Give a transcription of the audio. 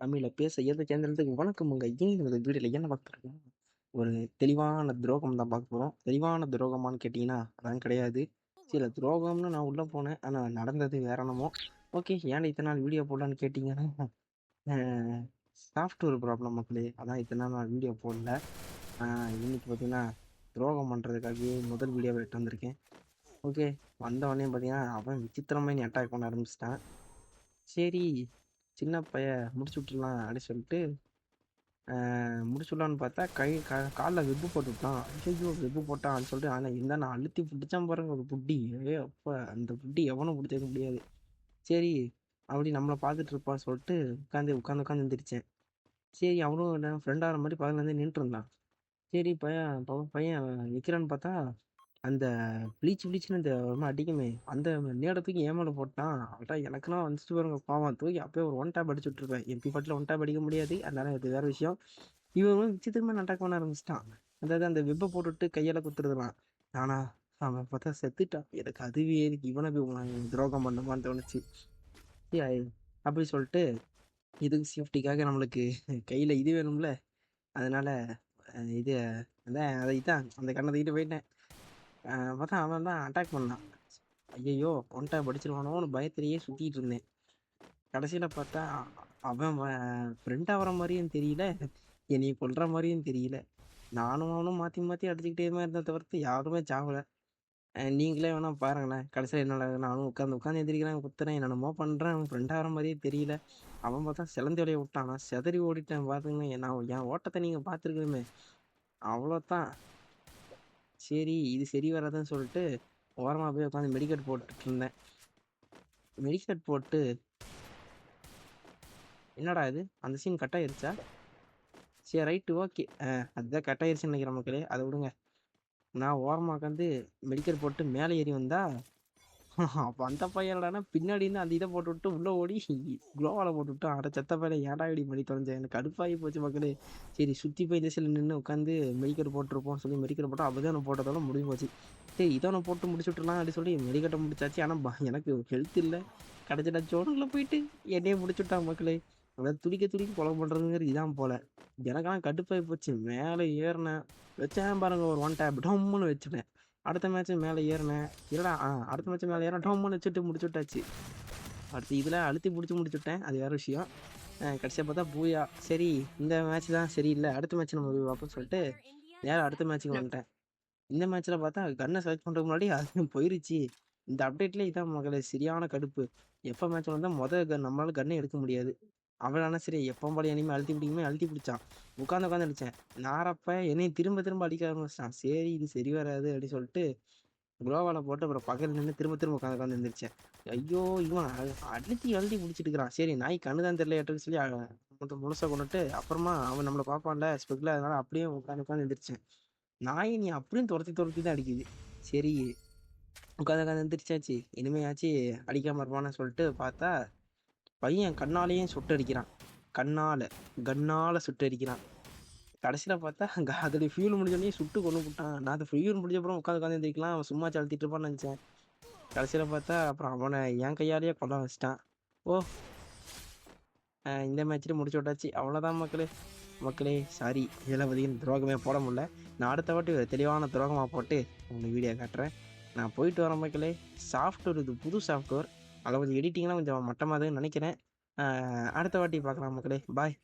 தமிழில் பேச ஏதோ சேர்ந்ததுக்கு வணக்கமுங்க இனி இந்த வீடியோவில் என்ன பார்க்குறோன்னா ஒரு தெளிவான துரோகம் தான் பார்க்க போகிறோம் தெளிவான துரோகமான்னு கேட்டிங்கன்னா அதான் கிடையாது. சில துரோகம்னு நான் உள்ளே போனேன். ஆனால் நடந்தது வேற என்னமோ. ஓகே ஏன் இத்தனை நாள் வீடியோ போடலான்னு கேட்டிங்கன்னா சாஃப்ட்வேர் ப்ராப்ளம் மக்களே. அதான் இத்தனை நாள் வீடியோ போடல. இன்னைக்கு பார்த்தீங்கன்னா துரோகம் பண்ணுறதுக்காகவே முதல் வீடியோவை எடுத்து வந்திருக்கேன். ஓகே வந்தவொடனே பார்த்தீங்கன்னா அவன் விசித்திரமாக நீ அட்டாக் பண்ண ஆரம்பிச்சிட்டான். சரி சின்ன பைய முடிச்சு விட்டுலாம் அப்படின்னு சொல்லிட்டு ஆஹ் முடிச்சு விடலான்னு பார்த்தா கை கா காலில் வெப்பு போட்டு விட்டான் ஐயோ வெப்பு போட்டான் அப்படின்னு சொல்லிட்டு ஆனால் இருந்தால் நான் அழுத்தி பிடிச்சான் பாருங்க ஒரு புட்டி. அப்போ அந்த புட்டி எவனும் பிடிச்சிக்க முடியாது. சரி அப்படி நம்மளை பார்த்துட்டு இருப்பான்னு சொல்லிட்டு உட்காந்து உட்காந்து உட்காந்து எந்திரிச்சேன். சரி அவனும் ஃப்ரெண்டாகிற மாதிரி பக்கத்துல நின்றுருந்தான் சரி பையன் ப- பையன் நிற்கிறான்னு பார்த்தா அந்த ப்ளீச் ப்ளீச்னு அந்த ஒரு அடிக்குமே அந்த நேட தூக்கி ஏமால போட்டான் அதான் எனக்குலாம் வந்துட்டு பாருங்க பாவம். தூக்கி அப்பயே ஒரு ஒன் டேப் அடிச்சு விட்ருப்பேன் எம்பி பாட்டில் ஒன் டேப் அடிக்க முடியாது. அதனால இது வேற விஷயம். இவன் வந்து விசித்திரமாக பண்ண ஆரம்பிச்சிட்டான். அதாவது அந்த வெப்பை போட்டுவிட்டு கையால் குத்துறதுலாம். ஆனா அவன் பார்த்தா செத்துட்டான். எனக்கு அதுவே எதுக்கு இவனை போய் துரோகம் பண்ணுமான்னு தோணுச்சு. அப்படி சொல்லிட்டு இதுக்கு சேஃப்டிக்காக நம்மளுக்கு கையில் இது வேணும்ல. அதனால இது அதான் அதை இதான். அந்த கண்ணை தூக்கிட்டு போயிட்டேன். பார்த்தா அவன் தான் அட்டாக் பண்ணான். ஐயையோ ஒன்ட்டா படிச்சிருவானோன்னு பயத்திலேயே சுற்றிட்டு இருந்தேன். கடைசியில் பார்த்தா அவன் ஃப்ரெண்ட் ஆகிற மாதிரியும் தெரியல. என்னைய கொல்ற மாதிரியும் தெரியல. நானும் அவனும் மாற்றி மாற்றி அடிச்சுக்கிட்டே தான் இருந்தேன் தவிர்த்து யாருமே சாவலை நீங்களே வேணா பாருங்களேன். கடைசியில் என்ன நானும் உட்காந்து உட்காந்து எந்திரிக்கிறேன் குத்துறேன் என்னென்னமோ பண்ணுறேன் அவன் ஃப்ரெண்ட் ஆகிற மாதிரியே தெரியல. அவன் பார்த்தா சிலந்தி வலைய விட்டான். நான் சிதறி ஓடிட்டேன் பார்த்துங்க நான் என் ஓட்டத்தை நீங்கள் பார்த்துருக்கணுமே. அவ்வளோதான் சரி இது சரி வராதுன்னு சொல்லிட்டு ஓரமாக போய் உட்காந்து மெடிக்கட் போட்டுட்டு இருந்தேன். மெடிக்கட் போட்டு என்னடா இது? அந்த சீன் கட் ஆயிருச்சா? சரி ரைட்டு ஓகே அதுதான் கட் ஆயிருச்சுன்னு நினைக்கிறேன் மக்களே. அதை விடுங்க. நான் ஓரமாக உட்காந்து மெடிக்கல் போட்டு மேலே ஏறி வந்தால் அப்போ அந்த பையனடானா பின்னாடி இருந்து அந்த இதை போட்டு விட்டு உள்ளே ஓடி குளோவால் போட்டு விட்டு அட செத்த பையன் ஏடா இப்படி பண்ணி தொலைஞ்சேன் எனக்கு கடுப்பாகி போச்சு மக்களே. சரி சுற்றி போய் இந்த சைடில் நின்று உட்காந்து மெடிக்கல் போட்டிருப்போம் சொல்லி மெடிக்கல் போட்டால் அப்போ தான் போட்டதோட முடிஞ்சு போச்சு. சரி இதை நான் போட்டு முடிச்சு விட்டுலாம் அப்படின்னு சொல்லி மெடிக்கட்டை முடிச்சாச்சு. ஆனால் எனக்கு ஹெல்த் இல்லை. கிடச்சிட்டா ஜோனில் போயிட்டு என்னையே முடிச்சு விட்டான் மக்களே. அதாவது துடிக்க துடிக்க கொலை பண்ணுறதுங்கிறது இதான் போல. எனக்கெல்லாம் கடுப்பாகி போச்சு. மேலே ஏறினேன். வச்சேன் பாருங்க ஒரு ஒன் டேப் டம்முன்னு வச்சுட்டேன். அடுத்த மேட்ச் மேலே ஏறினேன். இல்லைடா ஆ அடுத்த மேட்ச் மேலே ஏறின டம்முன்னு வச்சுட்டு முடிச்சு விட்டாச்சு அடுத்து இதில் அழுத்தி பிடிச்சி முடிச்சுட்டேன். அது வேறு விஷயம். கடைசியாக பார்த்தா பூயா. சரி இந்த மேட்ச் தான் சரியில்லை. அடுத்த மேட்ச் நம்ம போய் பார்ப்போம்னு சொல்லிட்டு நேரம் அடுத்த மேட்ச்சுக்கு வந்துட்டேன். இந்த மேட்ச்சில் பார்த்தா கன்னை செலக்ட் பண்ணுறதுக்கு முன்னாடி அது போயிருச்சு. இந்த அப்டேட்லேயே இதான் மகளே சரியான கடுப்பு. எப்போ மேட்ச் வந்தால் மொதல் கன் நம்மளால் கன்னை எடுக்க முடியாது. அவளான சரி எப்போ போல இனிமேல் அழுத்தி பிடிக்குமே அழுத்தி பிடிச்சான். உட்காந்து உட்காந்து அடித்தேன் நாரப்ப என்னையும் திரும்ப திரும்ப அடிக்க ஆரம்பிச்சிட்டான். சரி இது சரி வராது அப்படின்னு சொல்லிட்டு குளோவால் போட்டு அப்புறம் பக்கத்தில் நின்று திரும்ப திரும்ப உட்காந்து உட்காந்து எழுந்திரிச்சேன் ஐயோ இவன் அழுத்தி அழுத்தி பிடிச்சிட்டுக்கிறான் சரி நாய் கண்ணு தான் தெரியல சொல்லி அ- முழுசாக கொண்டுட்டு அப்புறமா அவன் நம்மளை பார்ப்பான்ல ஸ்பெக்கில் அதனால அப்படியே உட்காந்து உட்காந்து எந்திரிச்சேன். நாய் நீ அப்படியும் துரத்தி துரத்தி தான் அடிக்குது. சரி உட்காந்து உட்காந்து எந்திரிச்சாச்சு. இனிமையாச்சு அடிக்காம இருப்பான்னு சொல்லிட்டு பார்த்தா பையன் கண்ணாலேயும் சுட்டு அடிக்கிறான் கண்ணால் சுட்டடிக்கிறான். சுட்டு அடிக்கிறான் கடைசியில் பார்த்தா அங்கே அதோடைய ஃபியூல் முடிஞ்சோடனே சுட்டு கொண்டு விட்டான் நான் அது ஃபியூல் முடிஞ்ச அப்புறம் உட்காந்து உட்காந்து எந்திரிக்கலாம். அவன் சும்மா செலுத்திட்டு இருப்பான்னு நினச்சேன். கடைசியில் பார்த்தா அப்புறம் அவனை என் கையாலேயே கொல்ல வச்சிட்டான். ஓ இந்த மேட்ச்சில் முடிச்சு விட்டாச்சு. அவ்வளோதான் மக்களே. மக்களே சாரி இதில் பார்த்தீங்கன்னா துரோகமே போட முடியல. நான் அடுத்த வாட்டி ஒரு தெளிவான துரோகமாக போட்டு உங்களுக்கு வீடியோ காட்டுறேன். நான் போயிட்டு வரேன் மக்களே. சாஃப்ட்வேர் இது புது சாஃப்ட்வேர் அதாவது எடிட்டிங்லாம் கொஞ்சம் மட்டமாக தான் நினைக்கிறேன். அடுத்த வாட்டி பார்க்கலாம் மக்களே. பாய்